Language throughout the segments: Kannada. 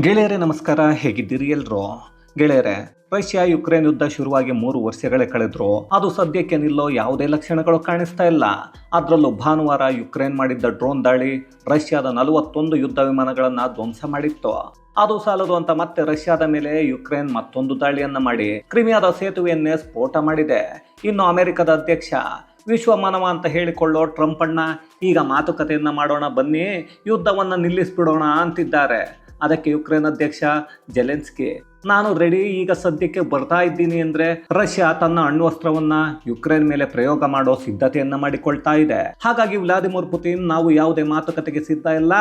ಗೆಳೆಯರೇ, ನಮಸ್ಕಾರ. ಹೇಗಿದ್ದೀರಿ ಎಲ್ರು? ಗೆಳೆಯರೆ, ರಷ್ಯಾ ಯುಕ್ರೇನ್ ಯುದ್ಧ ಶುರುವಾಗಿ ಮೂರು ವರ್ಷಗಳೇ ಕಳೆದ್ರು ಅದು ಸದ್ಯಕ್ಕೆ ನಿಲ್ಲೋ ಯಾವುದೇ ಲಕ್ಷಣಗಳು ಕಾಣಿಸ್ತಾ ಇಲ್ಲ. ಅದರಲ್ಲೂ ಭಾನುವಾರ ಯುಕ್ರೇನ್ ಮಾಡಿದ್ದ ಡ್ರೋನ್ ದಾಳಿ, ರಷ್ಯಾದ ನಲವತ್ತೊಂದು ಯುದ್ಧ ವಿಮಾನಗಳನ್ನ ಧ್ವಂಸ ಮಾಡಿತ್ತು. ಅದು ಸಾಲದು ಅಂತ ಮತ್ತೆ ರಷ್ಯಾದ ಮೇಲೆ ಯುಕ್ರೇನ್ ಮತ್ತೊಂದು ದಾಳಿಯನ್ನ ಮಾಡಿ ಕ್ರಿಮಿಯಾದ ಸೇತುವೆಯನ್ನೇ ಸ್ಫೋಟ ಮಾಡಿದೆ. ಇನ್ನು ಅಮೆರಿಕದ ಅಧ್ಯಕ್ಷ, ವಿಶ್ವ ಮಾನವ ಅಂತ ಹೇಳಿಕೊಳ್ಳೋ ಟ್ರಂಪ್ ಅಣ್ಣ, ಈಗ ಮಾತುಕತೆಯನ್ನ ಮಾಡೋಣ ಬನ್ನಿ, ಯುದ್ಧವನ್ನ ನಿಲ್ಲಿಸ್ಬಿಡೋಣ ಅಂತಿದ್ದಾರೆ. ಅದಕ್ಕೆ ಯುಕ್ರೇನ್ ಅಧ್ಯಕ್ಷ ಜೆಲೆನ್ಸ್ಕಿ ನಾನು ರೆಡಿ ಈಗ ಸದ್ಯಕ್ಕೆ ಬರ್ತಾ ಇದ್ದೀನಿ ಅಂದ್ರೆ ರಷ್ಯಾ ತನ್ನ ಅಣ್ವಸ್ತ್ರವನ್ನ ಯುಕ್ರೇನ್ ಮೇಲೆ ಪ್ರಯೋಗ ಮಾಡೋ ಸಿದ್ಧತೆಯನ್ನ ಮಾಡಿಕೊಳ್ತಾ ಇದೆ. ಹಾಗಾಗಿ ವ್ಲಾದಿಮಿರ್ ಪುತಿನ್, ನಾವು ಯಾವುದೇ ಮಾತುಕತೆಗೆ ಸಿದ್ಧ ಇಲ್ಲ.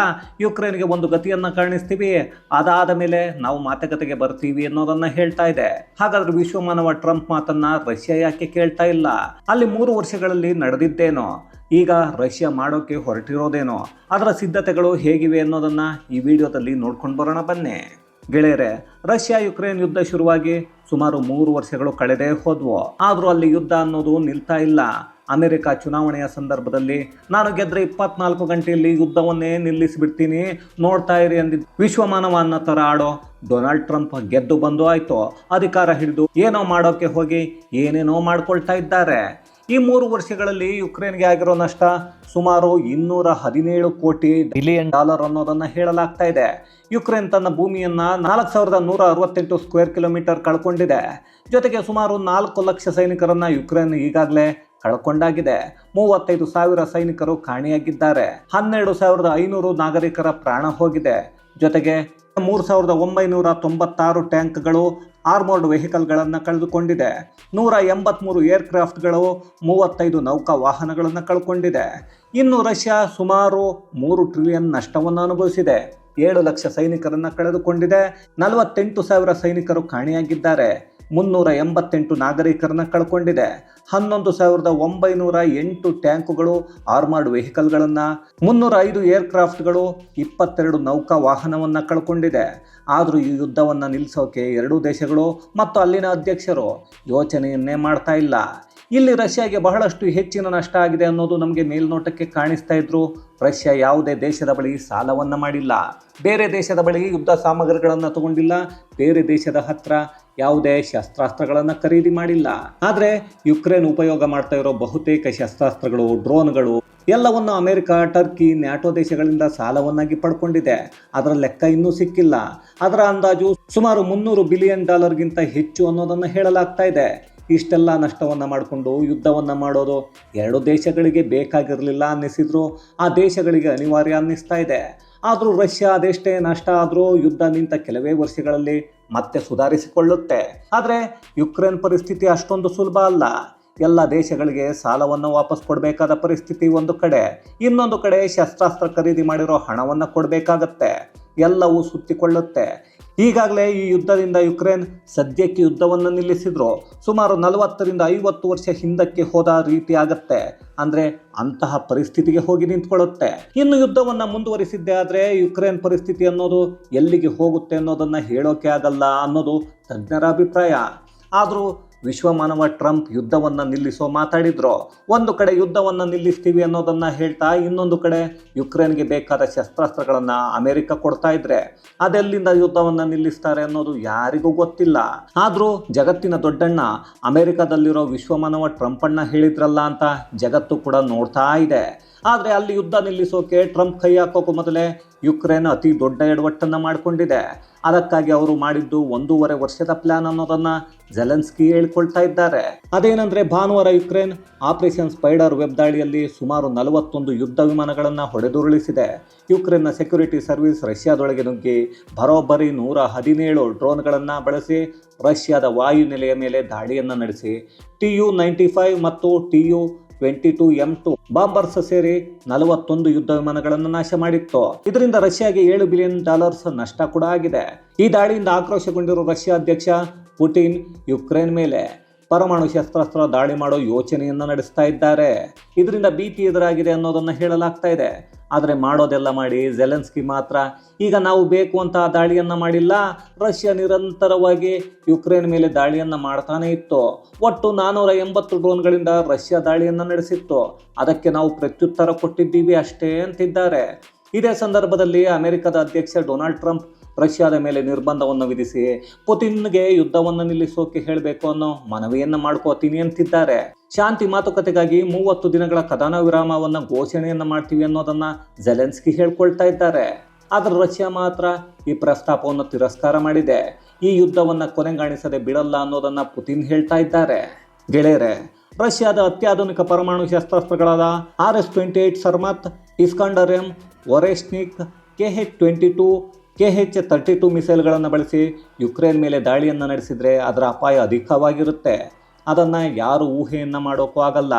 ಯುಕ್ರೇನ್ಗೆ ಒಂದು ಗತಿಯನ್ನ ಕಾಣಿಸ್ತೀವಿ ಅದಾದ ಮೇಲೆ ನಾವು ಮಾತುಕತೆಗೆ ಬರ್ತೀವಿ ಅನ್ನೋದನ್ನ ಹೇಳ್ತಾ ಇದೆ. ಹಾಗಾದ್ರೆ ವಿಶ್ವಮಾನವ ಟ್ರಂಪ್ ಮಾತನ್ನ ರಷ್ಯಾ ಯಾಕೆ ಕೇಳ್ತಾ ಇಲ್ಲ? ಅಲ್ಲಿ ಮೂರು ವರ್ಷಗಳಲ್ಲಿ ನಡೆದಿದ್ದೇನೋ, ಈಗ ರಷ್ಯಾ ಮಾಡೋಕೆ ಹೊರಟಿರೋದೇನೋ, ಅದರ ಸಿದ್ಧತೆಗಳು ಹೇಗಿವೆ ಅನ್ನೋದನ್ನ ಈ ವಿಡಿಯೋದಲ್ಲಿ ನೋಡ್ಕೊಂಡು ಬರೋಣ ಬನ್ನಿ. ಗೆಳೆಯರೆ ರಷ್ಯಾ ಯುಕ್ರೇನ್ ಯುದ್ಧ ಶುರುವಾಗಿ ಸುಮಾರು ಮೂರು ವರ್ಷಗಳು ಕಳೆದೇ ಹೋದ್ವು. ಆದರೂ ಅಲ್ಲಿ ಯುದ್ಧ ಅನ್ನೋದು ನಿಲ್ತಾ ಇಲ್ಲ. ಅಮೆರಿಕ ಚುನಾವಣೆಯ ಸಂದರ್ಭದಲ್ಲಿ, ನಾನು ಗೆದ್ರೆ ಇಪ್ಪತ್ನಾಲ್ಕು ಗಂಟೆಯಲ್ಲಿ ಯುದ್ಧವನ್ನೇ ನಿಲ್ಲಿಸಿಬಿಡ್ತೀನಿ. ನೋಡ್ತಾ ಇರಿ ಅಂದಿದ್ದು ವಿಶ್ವಮಾನವ ಅನ್ನೋ ಥರ ಆಡೋ ಡೊನಾಲ್ಡ್ ಟ್ರಂಪ್ ಗೆದ್ದು ಬಂದು ಆಯಿತು. ಅಧಿಕಾರ ಹಿಡಿದು ಏನೋ ಮಾಡೋಕ್ಕೆ ಹೋಗಿ ಏನೇನೋ ಮಾಡ್ಕೊಳ್ತಾ ಇದ್ದಾರೆ. ಈ ಮೂರು ವರ್ಷಗಳಲ್ಲಿ ಯುಕ್ರೇನ್ಗೆ ಆಗಿರೋ ನಷ್ಟ ಸುಮಾರು ಇನ್ನೂರ ಹದಿನೇಳು ಕೋಟಿ ಬಿಲಿಯನ್ ಡಾಲರ್ ಅನ್ನೋದನ್ನ ಹೇಳಲಾಗ್ತಾ ಇದೆ. ಯುಕ್ರೇನ್ ತನ್ನ ಭೂಮಿಯನ್ನ ನಾಲ್ಕು ಸಾವಿರದ ನೂರ ಅರವತ್ತೆಂಟು ಸ್ಕ್ವೇರ್ ಕಿಲೋಮೀಟರ್ ಕಳ್ಕೊಂಡಿದೆ. ಜೊತೆಗೆ ಸುಮಾರು ನಾಲ್ಕು ಲಕ್ಷ ಸೈನಿಕರನ್ನ ಯುಕ್ರೇನ್ ಈಗಾಗಲೇ ಕಳ್ಕೊಂಡಾಗಿದೆ. ಮೂವತ್ತೈದು ಸಾವಿರ ಸೈನಿಕರು ಕಾಣೆಯಾಗಿದ್ದಾರೆ. ಹನ್ನೆರಡು ಸಾವಿರದ ಐನೂರು ನಾಗರಿಕರ ಪ್ರಾಣ ಹೋಗಿದೆ. ಜೊತೆಗೆ ಮೂರು ಸಾವಿರದ ಒಂಬೈನೂರ ತೊಂಬತ್ತಾರು ಟ್ಯಾಂಕ್ಗಳು ಆರ್ಮೋರ್ಡ್ ವೆಹಿಕಲ್ಗಳನ್ನು ಕಳೆದುಕೊಂಡಿದೆ. ನೂರ ಎಂಬತ್ತ್ಮೂರು ಏರ್ಕ್ರಾಫ್ಟ್ಗಳು, ಮೂವತ್ತೈದು ನೌಕಾ ವಾಹನಗಳನ್ನು ಕಳ್ಕೊಂಡಿದೆ. ಇನ್ನು ರಷ್ಯಾ ಸುಮಾರು ಮೂರು ಟ್ರಿಲಿಯನ್ ನಷ್ಟವನ್ನು ಅನುಭವಿಸಿದೆ. ಏಳು ಲಕ್ಷ ಸೈನಿಕರನ್ನು ಕಳೆದುಕೊಂಡಿದೆ. ನಲವತ್ತೆಂಟು ಸಾವಿರ ಸೈನಿಕರು ಕಾಣೆಯಾಗಿದ್ದಾರೆ. ಮುನ್ನೂರ ಎಂಬತ್ತೆಂಟು ನಾಗರಿಕರನ್ನ ಕಳ್ಕೊಂಡಿದೆ. ಹನ್ನೊಂದು ಸಾವಿರದ ಒಂಬೈನೂರ ಎಂಟು ಟ್ಯಾಂಕುಗಳು ಆರ್ಮರ್ಡ್ ವೆಹಿಕಲ್ಗಳನ್ನು, ಮುನ್ನೂರ ಐದು ಏರ್ಕ್ರಾಫ್ಟ್ಗಳು, ಇಪ್ಪತ್ತೆರಡು ನೌಕಾ ವಾಹನವನ್ನು ಕಳ್ಕೊಂಡಿದೆ. ಆದರೂ ಈ ಯುದ್ಧವನ್ನು ನಿಲ್ಲಿಸೋಕೆ ಎರಡೂ ದೇಶಗಳು ಮತ್ತು ಅಲ್ಲಿನ ಅಧ್ಯಕ್ಷರು ಯೋಚನೆಯನ್ನೇ ಮಾಡ್ತಾ ಇಲ್ಲ. ಇಲ್ಲಿ ರಷ್ಯಾಗೆ ಬಹಳಷ್ಟು ಹೆಚ್ಚಿನ ನಷ್ಟ ಆಗಿದೆ ಅನ್ನೋದು ನಮಗೆ ಮೇಲ್ನೋಟಕ್ಕೆ ಕಾಣಿಸ್ತಾ ಇದ್ರು. ರಷ್ಯಾ ಯಾವುದೇ ದೇಶದ ಬಳಿ ಸಾಲವನ್ನು ಮಾಡಿಲ್ಲ. ಬೇರೆ ದೇಶದ ಬಳಿ ಯುದ್ಧ ಸಾಮಗ್ರಿಗಳನ್ನು ತಗೊಂಡಿಲ್ಲ. ಬೇರೆ ದೇಶದ ಹತ್ರ ಯಾವುದೇ ಶಸ್ತ್ರಾಸ್ತ್ರಗಳನ್ನು ಖರೀದಿ ಮಾಡಿಲ್ಲ. ಆದರೆ ಯುಕ್ರೇನ್ ಉಪಯೋಗ ಮಾಡ್ತಾ ಇರೋ ಬಹುತೇಕ ಶಸ್ತ್ರಾಸ್ತ್ರಗಳು, ಡ್ರೋನ್ಗಳು ಎಲ್ಲವನ್ನು ಅಮೆರಿಕ, ಟರ್ಕಿ, ನ್ಯಾಟೋ ದೇಶಗಳಿಂದ ಸಾಲವನ್ನಾಗಿ ಪಡ್ಕೊಂಡಿದೆ. ಅದರ ಲೆಕ್ಕ ಇನ್ನೂ ಸಿಕ್ಕಿಲ್ಲ. ಅದರ ಅಂದಾಜು ಸುಮಾರು ಮುನ್ನೂರು ಬಿಲಿಯನ್ ಡಾಲರ್ಗಿಂತ ಹೆಚ್ಚು ಅನ್ನೋದನ್ನು ಹೇಳಲಾಗ್ತಾ ಇದೆ. ಇಷ್ಟೆಲ್ಲ ನಷ್ಟವನ್ನು ಮಾಡಿಕೊಂಡು ಯುದ್ಧವನ್ನು ಮಾಡೋದು ಎರಡು ದೇಶಗಳಿಗೆ ಬೇಕಾಗಿರಲಿಲ್ಲ ಅನ್ನಿಸಿದ್ರು. ಆ ದೇಶಗಳಿಗೆ ಅನಿವಾರ್ಯ ಅನ್ನಿಸ್ತಾ ಇದೆ. ಆದರೂ ರಷ್ಯಾ ಅದೆಷ್ಟೇ ನಷ್ಟ ಆದರೂ ಯುದ್ಧ ನಿಂತ ಕೆಲವೇ ವರ್ಷಗಳಲ್ಲಿ ಮತ್ತೆ ಸುಧಾರಿಸಿಕೊಳ್ಳುತ್ತೆ. ಆದರೆ ಯುಕ್ರೇನ್ ಪರಿಸ್ಥಿತಿ ಅಷ್ಟೊಂದು ಸುಲಭ ಅಲ್ಲ. ಎಲ್ಲ ದೇಶಗಳಿಗೆ ಸಾಲವನ್ನು ವಾಪಸ್ ಕೊಡಬೇಕಾದ ಪರಿಸ್ಥಿತಿ ಒಂದು ಕಡೆ. ಇನ್ನೊಂದು ಕಡೆ ಶಸ್ತ್ರಾಸ್ತ್ರ ಖರೀದಿ ಮಾಡಿರೋ ಹಣವನ್ನು ಕೊಡಬೇಕಾಗತ್ತೆ. ಎಲ್ಲವೂ ಸುತ್ತಿಕೊಳ್ಳುತ್ತೆ. ಈಗಾಗಲೇ ಈ ಯುದ್ಧದಿಂದ ಯುಕ್ರೇನ್ ಸದ್ಯಕ್ಕೆ ಯುದ್ಧವನ್ನು ನಿಲ್ಲಿಸಿದ್ರು. ಸುಮಾರು ನಲವತ್ತರಿಂದ ಐವತ್ತು ವರ್ಷ ಹಿಂದಕ್ಕೆ ಹೋದ ರೀತಿ ಆಗತ್ತೆ ಅಂದರೆ ಅಂತಹ ಪರಿಸ್ಥಿತಿಗೆ ಹೋಗಿ ನಿಂತ್ಕೊಳ್ಳುತ್ತೆ. ಇನ್ನು ಯುದ್ಧವನ್ನು ಮುಂದುವರಿಸಿದ್ದೆ ಆದರೆ ಯುಕ್ರೇನ್ ಪರಿಸ್ಥಿತಿ ಅನ್ನೋದು ಎಲ್ಲಿಗೆ ಹೋಗುತ್ತೆ ಅನ್ನೋದನ್ನು ಹೇಳೋಕೆ ಆಗಲ್ಲ ಅನ್ನೋದು ತಜ್ಞರ ಅಭಿಪ್ರಾಯ. ಆದರೂ ವಿಶ್ವಮಾನವ ಟ್ರಂಪ್ ಯುದ್ಧವನ್ನು ನಿಲ್ಲಿಸೋ ಮಾತಾಡಿದ್ರು. ಒಂದು ಕಡೆ ಯುದ್ಧವನ್ನು ನಿಲ್ಲಿಸ್ತೀವಿ ಅನ್ನೋದನ್ನ ಹೇಳ್ತಾ ಇನ್ನೊಂದು ಕಡೆ ಯುಕ್ರೇನ್ಗೆ ಬೇಕಾದ ಶಸ್ತ್ರಾಸ್ತ್ರಗಳನ್ನು ಅಮೆರಿಕ ಕೊಡ್ತಾ ಇದ್ರೆ. ಅದೆಲ್ಲಿಂದ ಯುದ್ಧವನ್ನು ನಿಲ್ಲಿಸ್ತಾರೆ ಅನ್ನೋದು ಯಾರಿಗೂ ಗೊತ್ತಿಲ್ಲ. ಆದರೂ ಜಗತ್ತಿನ ದೊಡ್ಡಣ್ಣ ಅಮೆರಿಕದಲ್ಲಿರೋ ವಿಶ್ವಮಾನವ ಟ್ರಂಪ್ ಅಣ್ಣ ಹೇಳಿದ್ರಲ್ಲ ಅಂತ ಜಗತ್ತು ಕೂಡ ನೋಡ್ತಾ ಇದೆ. ಆದರೆ ಅಲ್ಲಿ ಯುದ್ಧ ನಿಲ್ಲಿಸೋಕೆ ಟ್ರಂಪ್ ಕೈ ಹಾಕೋಕ್ಕೂ ಮೊದಲೇ ಯುಕ್ರೇನ್ ಅತಿ ದೊಡ್ಡ ಎಡವಟ್ಟನ್ನು ಮಾಡಿಕೊಂಡಿದೆ. ಅದಕ್ಕಾಗಿ ಅವರು ಮಾಡಿದ್ದು ಒಂದೂವರೆ ವರ್ಷದ ಪ್ಲಾನ್ ಅನ್ನೋದನ್ನು ಜೆಲೆನ್ಸ್ಕಿ ಹೇಳ್ಕೊಳ್ತಾ ಇದ್ದಾರೆ. ಅದೇನಂದ್ರೆ ಭಾನುವಾರ ಯುಕ್ರೇನ್ ಆಪರೇಷನ್ ಸ್ಪೈಡರ್ ವೆಬ್ ದಾಳಿಯಲ್ಲಿ ಸುಮಾರು ನಲವತ್ತೊಂದು ಯುದ್ಧ ವಿಮಾನಗಳನ್ನು ಹೊಡೆದುರುಳಿಸಿದೆ. ಯುಕ್ರೇನ್ನ ಸೆಕ್ಯುರಿಟಿ ಸರ್ವಿಸ್ ರಷ್ಯಾದೊಳಗೆ ನುಗ್ಗಿ ಬರೋಬ್ಬರಿ ನೂರ ಹದಿನೇಳು ಡ್ರೋನ್ಗಳನ್ನು ಬಳಸಿ ರಷ್ಯಾದ ವಾಯುನೆಲೆಯ ಮೇಲೆ ದಾಳಿಯನ್ನು ನಡೆಸಿ. ಟಿ ಯು ನೈಂಟಿ ಫೈವ್ ಮತ್ತು T U twenty two M two bombers ಸೇರಿ ನಲವತ್ತೊಂದು ಯುದ್ಧ ವಿಮಾನಗಳನ್ನು ನಾಶ ಮಾಡಿತ್ತು. ಇದರಿಂದ ರಷ್ಯಾಗೆ ಏಳು ಬಿಲಿಯನ್ ಡಾಲರ್ಸ್ ನಷ್ಟ ಕೂಡ ಆಗಿದೆ. ಈ ದಾಳಿಯಿಂದ ಆಕ್ರೋಶಗೊಂಡಿರುವ ರಷ್ಯಾ ಅಧ್ಯಕ್ಷ ಪುಟಿನ್ ಯುಕ್ರೇನ್ ಮೇಲೆ. ಪರಮಾಣು ಶಸ್ತ್ರಾಸ್ತ್ರ ದಾಳಿ ಮಾಡೋ ಯೋಚನೆಯನ್ನ ನಡೆಸ್ತಾ ಇದ್ದಾರೆ. ಇದರಿಂದ ಭೀತಿ ಎದುರಾಗಿದೆ ಅನ್ನೋದನ್ನ ಹೇಳಲಾಗ್ತಾ ಇದೆ. ಆದರೆ ಮಾಡೋದೆಲ್ಲ ಮಾಡಿ ಜೆಲೆನ್ಸ್ಕಿ ಮಾತ್ರ. ಈಗ ನಾವು ಬೇಕು ಅಂತ ದಾಳಿಯನ್ನ ಮಾಡಿಲ್ಲ. ರಷ್ಯಾ ನಿರಂತರವಾಗಿ ಯುಕ್ರೇನ್ ಮೇಲೆ ದಾಳಿಯನ್ನ ಮಾಡ್ತಾನೆ ಇತ್ತು. ಒಟ್ಟು ನಾನೂರ ಎಂಬತ್ತು ಡ್ರೋನ್ಗಳಿಂದ ರಷ್ಯಾ ದಾಳಿಯನ್ನ ನಡೆಸಿತ್ತು. ಅದಕ್ಕೆ ನಾವು ಪ್ರತ್ಯುತ್ತರ ಕೊಟ್ಟಿದ್ದೀವಿ ಅಷ್ಟೇ ಅಂತಿದ್ದಾರೆ. ಇದೇ ಸಂದರ್ಭದಲ್ಲಿ ಅಮೆರಿಕದ ಅಧ್ಯಕ್ಷ ಡೊನಾಲ್ಡ್ ಟ್ರಂಪ್ ರಷ್ಯಾದ ಮೇಲೆ ನಿರ್ಬಂಧವನ್ನು ವಿಧಿಸಿ ಪುತಿನ್ಗೆ ಯುದ್ಧವನ್ನು ನಿಲ್ಲಿಸೋಕೆ ಹೇಳಬೇಕು ಅನ್ನೋ ಮನವಿಯನ್ನು ಮಾಡ್ಕೋತೀನಿ ಅಂತಿದ್ದಾರೆ. ಶಾಂತಿ ಮಾತುಕತೆಗಾಗಿ ಮೂವತ್ತು ದಿನಗಳ ಕದನ ವಿರಾಮವನ್ನು ಘೋಷಣೆಯನ್ನು ಮಾಡ್ತೀವಿ ಅನ್ನೋದನ್ನ ಜೆಲೆನ್ಸ್ಕಿ ಹೇಳ್ಕೊಳ್ತಾ ಇದ್ದಾರೆ. ಆದರೆ ರಷ್ಯಾ ಮಾತ್ರ ಈ ಪ್ರಸ್ತಾಪವನ್ನು ತಿರಸ್ಕಾರ ಮಾಡಿದೆ. ಈ ಯುದ್ಧವನ್ನು ಕೊನೆಗಾಣಿಸದೆ ಬಿಡಲ್ಲ ಅನ್ನೋದನ್ನ ಪುತಿನ್ ಹೇಳ್ತಾ ಇದ್ದಾರೆ. ಗೆಳೆಯರೆ, ರಷ್ಯಾದ ಅತ್ಯಾಧುನಿಕ ಪರಮಾಣು ಶಸ್ತ್ರಾಸ್ತ್ರಗಳಾದ R S twenty eight Sarmat, Iskander M Oreshnik K H twenty two K H thirty two ಮಿಸೈಲ್ಗಳನ್ನು ಬಳಸಿ ಯುಕ್ರೇನ್ ಮೇಲೆ ದಾಳಿಯನ್ನು ನಡೆಸಿದರೆ ಅದರ ಅಪಾಯ ಅಧಿಕವಾಗಿರುತ್ತೆ. ಅದನ್ನು ಯಾರು ಊಹೆಯನ್ನು ಮಾಡೋಕ್ಕೂ ಆಗಲ್ಲ.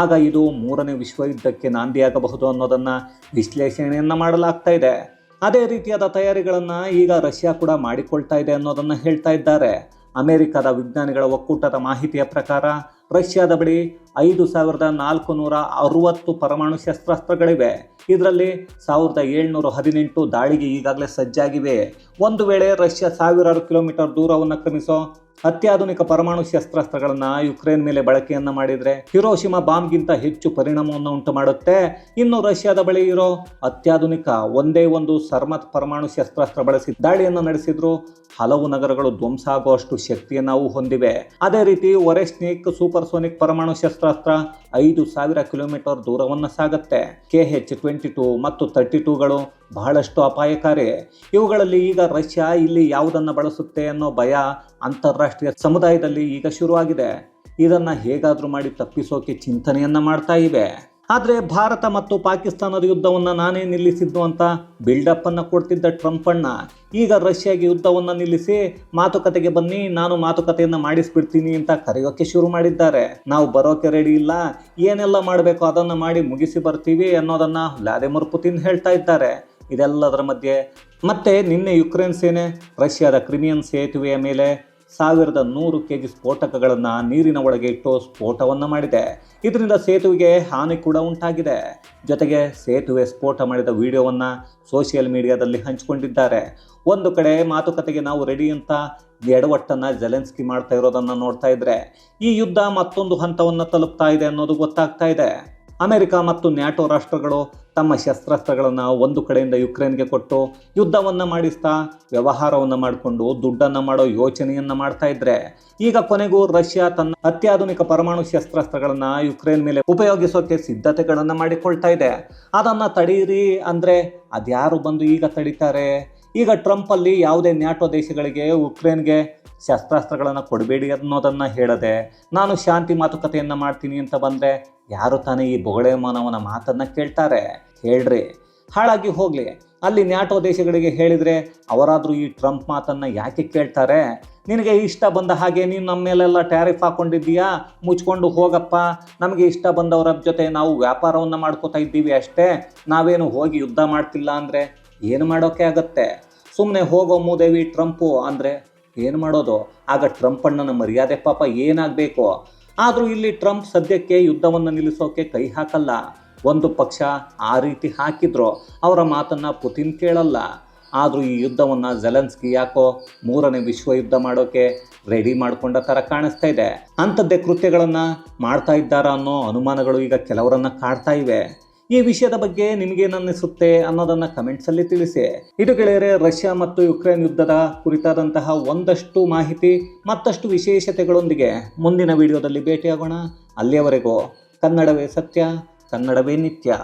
ಆಗ ಇದು ಮೂರನೇ ವಿಶ್ವಯುದ್ಧಕ್ಕೆ ನಾಂದಿಯಾಗಬಹುದು ಅನ್ನೋದನ್ನು ವಿಶ್ಲೇಷಣೆಯನ್ನು ಮಾಡಲಾಗ್ತಾ ಇದೆ. ಅದೇ ರೀತಿಯಾದ ತಯಾರಿಗಳನ್ನು ಈಗ ರಷ್ಯಾ ಕೂಡ ಮಾಡಿಕೊಳ್ತಾ ಇದೆ ಅನ್ನೋದನ್ನು ಹೇಳ್ತಾ ಇದ್ದಾರೆ. ಅಮೆರಿಕದ ವಿಜ್ಞಾನಿಗಳ ಒಕ್ಕೂಟದ ಮಾಹಿತಿಯ ಪ್ರಕಾರ, ರಷ್ಯಾದ ಬಳಿ ಐದು ಸಾವಿರದ ನಾಲ್ಕು ನೂರ ಅರುವತ್ತು ಪರಮಾಣು ಶಸ್ತ್ರಾಸ್ತ್ರಗಳಿವೆ. ಇದರಲ್ಲಿ ಸಾವಿರದ ಏಳ್ನೂರ ಹದಿನೆಂಟು ದಾಳಿಗೆ ಈಗಾಗಲೇ ಸಜ್ಜಾಗಿವೆ. ಒಂದು ವೇಳೆ ರಷ್ಯಾ ಸಾವಿರಾರು ಕಿಲೋಮೀಟರ್ ದೂರವನ್ನು ಕ್ರಮಿಸೋ ಅತ್ಯಾಧುನಿಕ ಪರಮಾಣು ಶಸ್ತ್ರಾಸ್ತ್ರಗಳನ್ನ ಯುಕ್ರೇನ್ ಮೇಲೆ ಬಳಕೆಯನ್ನ ಮಾಡಿದ್ರೆ ಹಿರೋಶಿಮಾ ಬಾಂಬ್ಗಿಂತ ಹೆಚ್ಚು ಪರಿಣಾಮವನ್ನು ಉಂಟು ಮಾಡುತ್ತೆ ಇನ್ನು ರಷ್ಯಾದ ಬಳಿ ಇರೋ ಅತ್ಯಾಧುನಿಕ ಒಂದೇ ಒಂದು ಸರ್ಮತ್ ಪರಮಾಣು ಶಸ್ತ್ರಾಸ್ತ್ರ ಬಳಸಿ ದಾಳಿಯನ್ನು ನಡೆಸಿದ್ರು. ಹಲವು ನಗರಗಳು ಧ್ವಂಸ ಆಗುವಷ್ಟು ಶಕ್ತಿಯನ್ನು ಅವು ಹೊಂದಿವೆ. ಅದೇ ರೀತಿ ಒರೆಸ್ನಿಕ್ ಸೂಪರ್ಸೋನಿಕ್ ಪರಮಾಣು ಶಸ್ತ್ರಾಸ್ತ್ರ ಐದು ಸಾವಿರ ಕಿಲೋಮೀಟರ್ ದೂರವನ್ನು ಸಾಗುತ್ತೆ. ಕೆ ಹೆಚ್ ಟ್ವೆಂಟಿ ಟೂ ಮತ್ತು ತರ್ಟಿ ಟೂಗಳು ಬಹಳಷ್ಟು ಅಪಾಯಕಾರಿ. ಇವುಗಳಲ್ಲಿ ಈಗ ರಷ್ಯಾ ಇಲ್ಲಿ ಯಾವುದನ್ನು ಬಳಸುತ್ತೆ ಅನ್ನೋ ಭಯ ಅಂತಾರಾಷ್ಟ್ರೀಯ ಸಮುದಾಯದಲ್ಲಿ ಈಗ ಶುರುವಾಗಿದೆ. ಇದನ್ನು ಹೇಗಾದರೂ ಮಾಡಿ ತಪ್ಪಿಸೋಕೆ ಚಿಂತನೆಯನ್ನು ಮಾಡ್ತಾ ಇವೆ. ಆದರೆ ಭಾರತ ಮತ್ತು ಪಾಕಿಸ್ತಾನದ ಯುದ್ಧವನ್ನು ನಾನೇ ನಿಲ್ಲಿಸಿದ್ದು ಅಂತ ಬಿಲ್ಡಪ್ ಅನ್ನು ಕೊಡ್ತಿದ್ದ ಟ್ರಂಪ್ ಅಣ್ಣ. ಈಗ ರಷ್ಯಾಗೆ ಯುದ್ಧವನ್ನು ನಿಲ್ಲಿಸಿ ಮಾತುಕತೆಗೆ ಬನ್ನಿ, ನಾನು ಮಾತುಕತೆಯನ್ನು ಮಾಡಿಸ್ಬಿಡ್ತೀನಿ ಅಂತ ಕರೆಯೋಕೆ ಶುರು ಮಾಡಿದ್ದಾರೆ. ನಾವು ಬರೋಕೆ ರೆಡಿ ಇಲ್ಲ. ಏನೆಲ್ಲ ಮಾಡಬೇಕು ಅದನ್ನು ಮಾಡಿ ಮುಗಿಸಿ ಬರ್ತೀವಿ ಅನ್ನೋದನ್ನ ವ್ಲಾದಿಮಿರ್ ಪುತಿನ್ ಹೇಳ್ತಾ ಇದ್ದಾರೆ. ಇದೆಲ್ಲದರ ಮಧ್ಯೆ ಮತ್ತೆ ನಿನ್ನೆ ಯುಕ್ರೇನ್ ಸೇನೆ, ರಷ್ಯಾದ ಕ್ರಿಮಿಯನ್ ಸೇತುವೆಯ ಮೇಲೆ ಸಾವಿರದ ನೂರು ಕೆ ಜಿ ಸ್ಫೋಟಕಗಳನ್ನು ನೀರಿನ ಒಳಗೆ ಇಟ್ಟು ಸ್ಫೋಟವನ್ನು ಮಾಡಿದೆ. ಇದರಿಂದ ಸೇತುವೆಗೆ ಹಾನಿ ಕೂಡ ಉಂಟಾಗಿದೆ. ಜೊತೆಗೆ ಸೇತುವೆ ಸ್ಫೋಟ ಮಾಡಿದ ವಿಡಿಯೋವನ್ನು ಸೋಷಿಯಲ್ ಮೀಡಿಯಾದಲ್ಲಿ ಹಂಚಿಕೊಂಡಿದ್ದಾರೆ. ಒಂದು ಕಡೆ ಮಾತುಕತೆಗೆ ನಾವು ರೆಡಿ ಅಂತ ಎಡವಟ್ಟನ್ನು ಜೆಲೆನ್ಸ್ಕಿ ಮಾಡ್ತಾ ಇರೋದನ್ನು ನೋಡ್ತಾ ಇದ್ರೆ, ಈ ಯುದ್ಧ ಮತ್ತೊಂದು ಹಂತವನ್ನು ತಲುಪ್ತಾ ಇದೆ ಅನ್ನೋದು ಗೊತ್ತಾಗ್ತಾ ಇದೆ. ಅಮೆರಿಕ ಮತ್ತು ನ್ಯಾಟೋ ರಾಷ್ಟ್ರಗಳು ತಮ್ಮ ಶಸ್ತ್ರಾಸ್ತ್ರಗಳನ್ನು ಒಂದು ಕಡೆಯಿಂದ ಯುಕ್ರೇನ್ಗೆ ಕೊಟ್ಟು ಯುದ್ಧವನ್ನು ಮಾಡಿಸ್ತಾ ವ್ಯವಹಾರವನ್ನು ಮಾಡಿಕೊಂಡು ದುಡ್ಡನ್ನು ಮಾಡೋ ಯೋಚನೆಯನ್ನು ಮಾಡ್ತಾ ಇದ್ರೆ, ಈಗ ಕೊನೆಗೂ ರಷ್ಯಾ ತನ್ನ ಅತ್ಯಾಧುನಿಕ ಪರಮಾಣು ಶಸ್ತ್ರಾಸ್ತ್ರಗಳನ್ನು ಯುಕ್ರೇನ್ ಮೇಲೆ ಉಪಯೋಗಿಸೋಕೆ ಸಿದ್ಧತೆಗಳನ್ನು ಮಾಡಿಕೊಳ್ತಾ ಇದೆ. ಅದನ್ನು ತಡೀರಿ ಅಂದರೆ ಅದ್ಯಾರು ಬಂದು ಈಗ ತಡೀತಾರೆ? ಈಗ ಟ್ರಂಪ್ ಅಲ್ಲಿ ಯಾವುದೇ ನ್ಯಾಟೋ ದೇಶಗಳಿಗೆ ಉಕ್ರೇನ್ಗೆ ಶಸ್ತ್ರಾಸ್ತ್ರಗಳನ್ನು ಕೊಡಬೇಡಿ ಅನ್ನೋದನ್ನು ಹೇಳದೆ, ನಾನು ಶಾಂತಿ ಮಾತುಕತೆಯನ್ನು ಮಾಡ್ತೀನಿ ಅಂತ ಬಂದರೆ ಯಾರು ತಾನೇ ಈ ಬೊಗಳೆ ಮಾನವನ ಮಾತನ್ನು ಕೇಳ್ತಾರೆ? ಹೇಳ್ರಿ. ಹಾಳಾಗಿ ಹೋಗಲಿ. ಅಲ್ಲಿ ನ್ಯಾಟೋ ದೇಶಗಳಿಗೆ ಹೇಳಿದರೆ ಅವರಾದರೂ ಈ ಟ್ರಂಪ್ ಮಾತನ್ನು ಯಾಕೆ ಕೇಳ್ತಾರೆ? ನಿನಗೆ ಇಷ್ಟ ಬಂದ ಹಾಗೆ ನೀನು ನಮ್ಮ ಮೇಲೆಲ್ಲ ಟ್ಯಾರಿಫ್ ಹಾಕ್ಕೊಂಡಿದ್ದೀಯಾ ಮುಚ್ಕೊಂಡು ಹೋಗಪ್ಪ. ನಮಗೆ ಇಷ್ಟ ಬಂದವರ ಜೊತೆ ನಾವು ವ್ಯಾಪಾರವನ್ನು ಮಾಡ್ಕೋತಾ ಇದ್ದೀವಿ ಅಷ್ಟೇ. ನಾವೇನು ಹೋಗಿ ಯುದ್ಧ ಮಾಡ್ತಿಲ್ಲ ಅಂದರೆ ಏನು ಮಾಡೋಕ್ಕೆ ಆಗತ್ತೆ? ಸುಮ್ಮನೆ ಹೋಗೋ ಮೂದೇವಿ ಟ್ರಂಪು ಅಂದರೆ ಏನು ಮಾಡೋದು? ಆಗ ಟ್ರಂಪ್ ಅಣ್ಣನ ಮರ್ಯಾದೆ ಪಾಪ ಏನಾಗಬೇಕು? ಆದರೂ ಇಲ್ಲಿ ಟ್ರಂಪ್ ಸದ್ಯಕ್ಕೆ ಯುದ್ಧವನ್ನು ನಿಲ್ಲಿಸೋಕೆ ಕೈ ಹಾಕಲ್ಲ. ಒಂದು ಪಕ್ಷ ಆ ರೀತಿ ಹಾಕಿದ್ರು, ಅವರ ಮಾತನ್ನು ಪುತಿನ್ ಕೇಳಲ್ಲ. ಆದರೂ ಈ ಯುದ್ಧವನ್ನು ಜೆಲೆನ್ಸ್ಕಿ ಯಾಕೋ ಮೂರನೇ ವಿಶ್ವ ಯುದ್ಧ ಮಾಡೋಕೆ ರೆಡಿ ಮಾಡಿಕೊಂಡ ಥರ ಕಾಣಿಸ್ತಾ ಇದೆ. ಅಂಥದ್ದೇ ಕೃತ್ಯಗಳನ್ನು ಮಾಡ್ತಾ ಇದ್ದಾರಾ ಅನ್ನೋ ಅನುಮಾನಗಳು ಈಗ ಕೆಲವರನ್ನು ಕಾಡ್ತಾ ಇವೆ. ಈ ವಿಷಯದ ಬಗ್ಗೆ ನಿಮಗೇನನ್ನಿಸುತ್ತೆ ಅನ್ನೋದನ್ನ ಕಮೆಂಟ್ಸಲ್ಲಿ ತಿಳಿಸಿ. ಇದು ಗೆಳೆಯರೆ, ರಷ್ಯಾ ಮತ್ತು ಯುಕ್ರೇನ್ ಯುದ್ಧದ ಕುರಿತಾದಂತಹ ಒಂದಷ್ಟು ಮಾಹಿತಿ, ಮತ್ತಷ್ಟು ವಿಶೇಷತೆಗಳೊಂದಿಗೆ ಮುಂದಿನ ವಿಡಿಯೋದಲ್ಲಿ ಭೇಟಿಯಾಗೋಣ. ಅಲ್ಲಿಯವರೆಗೂ ಕನ್ನಡವೇ ಸತ್ಯ, ಕನ್ನಡವೇ ನಿತ್ಯ.